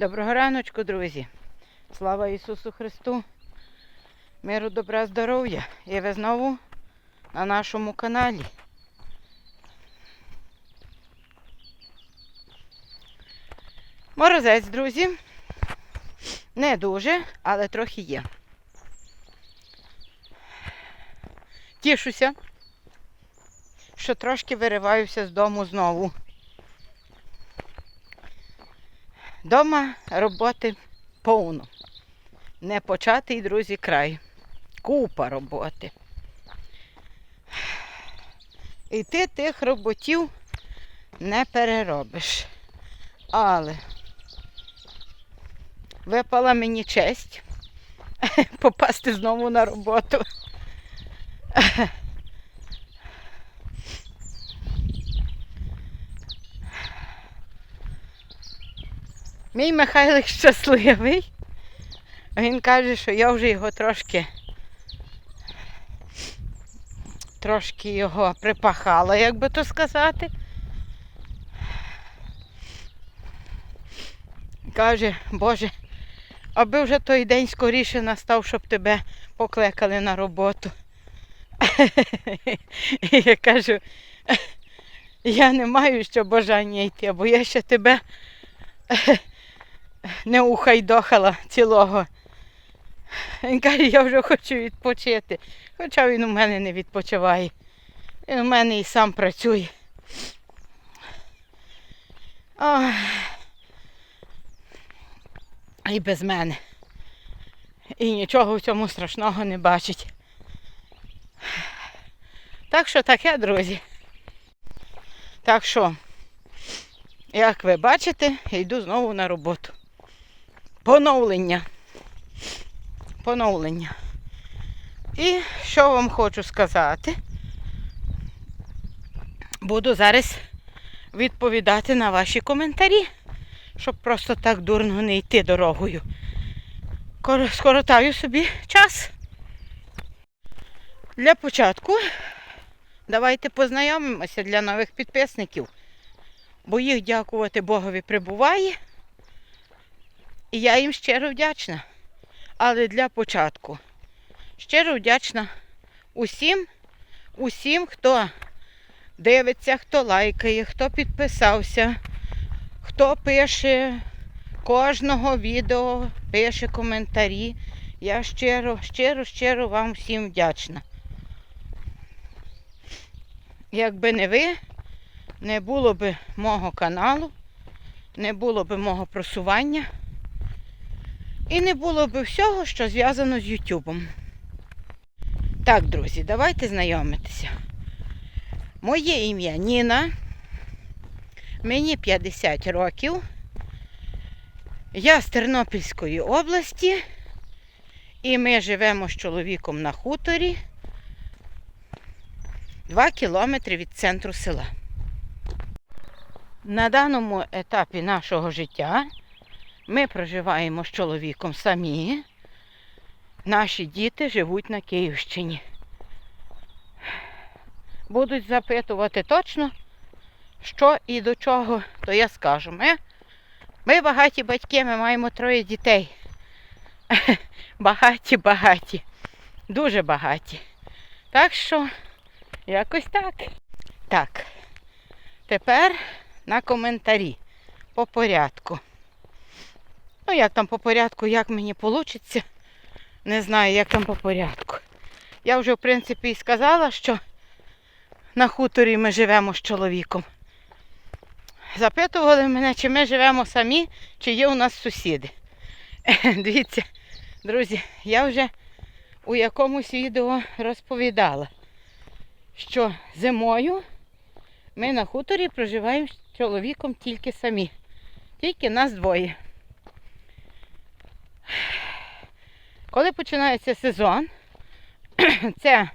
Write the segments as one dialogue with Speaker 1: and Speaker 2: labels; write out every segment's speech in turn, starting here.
Speaker 1: Доброго раночку, друзі. Слава Ісусу Христу. Миру, добра, здоров'я. І ви знову на нашому каналі. Морозець, друзі. Не дуже, але трохи є. Тішуся, що трошки вириваюся з дому знову. Дома роботи повно. Не початий, друзі, край. Купа роботи. І ти тих роботів не переробиш. Але випала мені честь попасти знову на роботу. Мій Михайлик щасливий. Він каже, що я вже його трошки трошки його припахала, як би то сказати. Каже, Боже, аби вже той день скоріше настав, щоб тебе покликали на роботу. Я кажу, я не маю ще бажання йти, бо я ще тебе не ухайдохала цілого. Він каже, я вже хочу відпочити. Хоча він у мене не відпочиває. Він у мене і сам працює. Ой. І без мене. І нічого в цьому страшного не бачить. Так що таке, друзі. Так що, як ви бачите, йду знову на роботу. Поновлення. Поновлення. І що вам хочу сказати? Буду зараз відповідати на ваші коментарі, щоб просто так дурно не йти дорогою. Скоротаю собі час. Для початку давайте познайомимося для нових підписників, бо їх дякувати Богові прибуває. І я їм щиро вдячна. Але для початку щиро вдячна усім, усім, хто дивиться, хто лайкає, хто підписався, хто пише кожного відео, пише коментарі. Я щиро, щиро, щиро вам всім вдячна. Якби не ви, не було б мого каналу, не було б мого просування. І не було б всього, що зв'язано з Ютубом. Так, друзі, давайте знайомитися. Моє ім'я Ніна. Мені 50 років. Я з Тернопільської області. І ми живемо з чоловіком на хуторі 2 кілометри від центру села. На даному етапі нашого життя ми проживаємо з чоловіком самі. Наші діти живуть на Київщині. Будуть запитувати точно, що і до чого, то я скажу. Ми, ми багаті батьки, ми маємо троє дітей. Багаті, багаті. Дуже багаті. Так що, якось так. Так. Тепер на коментарі по порядку. Ну, як там по порядку, як мені вийде, не знаю, як там по порядку. Я вже, в принципі, і сказала, що на хуторі ми живемо з чоловіком. Запитували мене, чи ми живемо самі, чи є у нас сусіди. Дивіться, друзі, я вже у якомусь відео розповідала, що зимою ми на хуторі проживаємо з чоловіком тільки самі. Тільки нас двоє. Коли починається сезон, це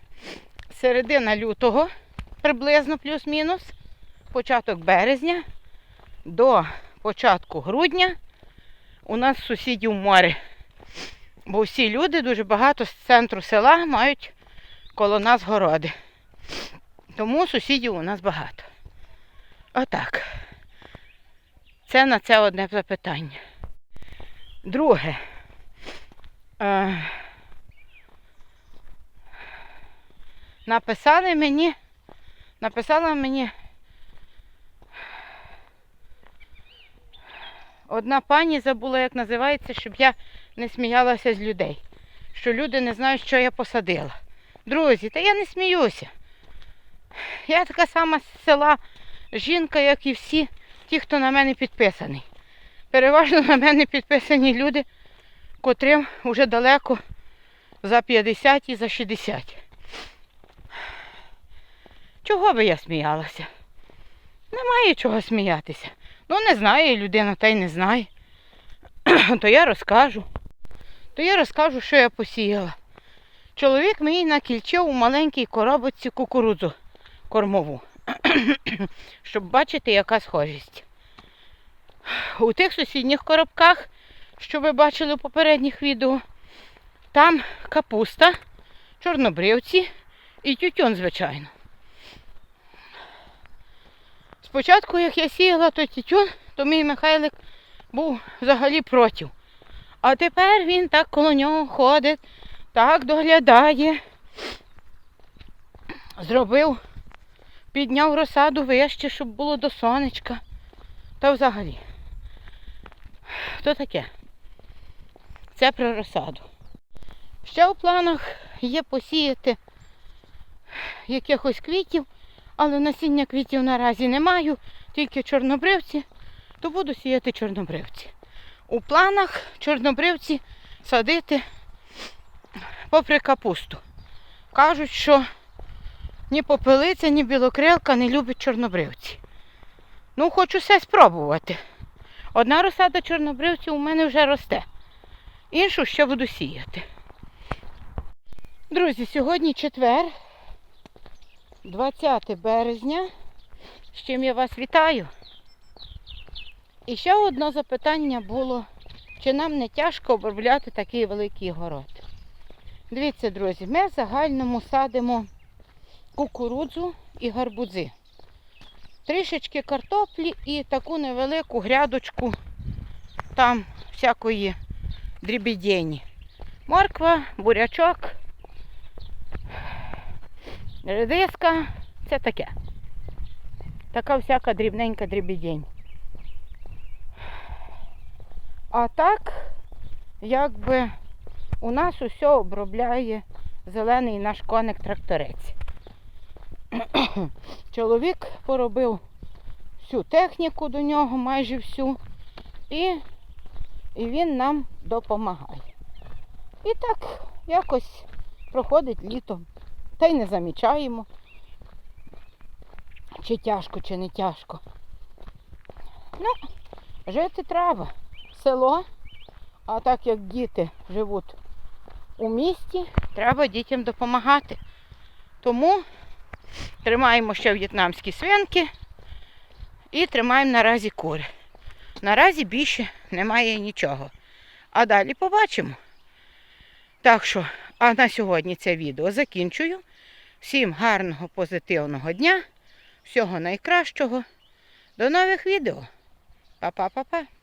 Speaker 1: середина лютого, приблизно плюс-мінус, початок березня до початку грудня у нас сусідів море. Бо всі люди дуже багато з центру села мають коло нас городи. Тому сусідів у нас багато. Отак. Це на це одне запитання. Друге. Е, написали мені, написала мені одна пані забула, як називається, щоб я не сміялася з людей. Що люди не знають, що я посадила. Друзі, та я не сміюся. Я така сама з села жінка, як і всі ті, хто на мене підписаний. Переважно на мене підписані люди, котрим вже далеко за 50 і за 60. Чого би я сміялася? Немає чого сміятися. Ну, не знає людина, та й не знає. То я розкажу. То я розкажу, що я посіяла. Чоловік мені накільчив у маленькій коробочці кукурудзу кормову, щоб бачити, яка схожість. У тих сусідніх коробках, що ви бачили у попередніх відео, там капуста, чорнобривці і тютюн, звичайно. Спочатку, як я сіяла той тютюн, то мій Михайлик був взагалі проти. А тепер він так коло нього ходить, так доглядає. Зробив, підняв розсаду вище, щоб було до сонечка. Та взагалі. То таке. Це про розсаду. Ще у планах є посіяти якихось квітів, але насіння квітів наразі не маю, тільки чорнобривці, то буду сіяти чорнобривці. У планах чорнобривці садити попри капусту. Кажуть, що ні попелиця, ні білокрилка не любить чорнобривці. Ну, хочу все спробувати. Одна розсада чорнобривців у мене вже росте. Іншу ще буду сіяти. Друзі, сьогодні четвер, 20 березня. З чим я вас вітаю. І ще одне запитання було, чи нам не тяжко обробляти такий великий город. Дивіться, друзі, ми в загальному садимо кукурудзу і гарбузи. Трішечки картоплі і таку невелику грядочку там всякої дрібідені. Морква, бурячок, редиска, це таке. Така всяка дрібненька дрібідень. А так, якби у нас усе обробляє зелений наш коник-тракторець. Чоловік поробив всю техніку до нього, майже всю, і, і він нам допомагає. І так якось проходить літо. Та й не замічаємо, чи тяжко, чи не тяжко. Ну, жити треба. Село, а так як діти живуть у місті, треба дітям допомагати. Тому тримаємо ще в'єтнамські свинки і тримаємо наразі кури. Наразі більше немає нічого. А далі побачимо. Так що, а на сьогодні це відео закінчую. Всім гарного, позитивного дня, всього найкращого. До нових відео. Па-па-па-па.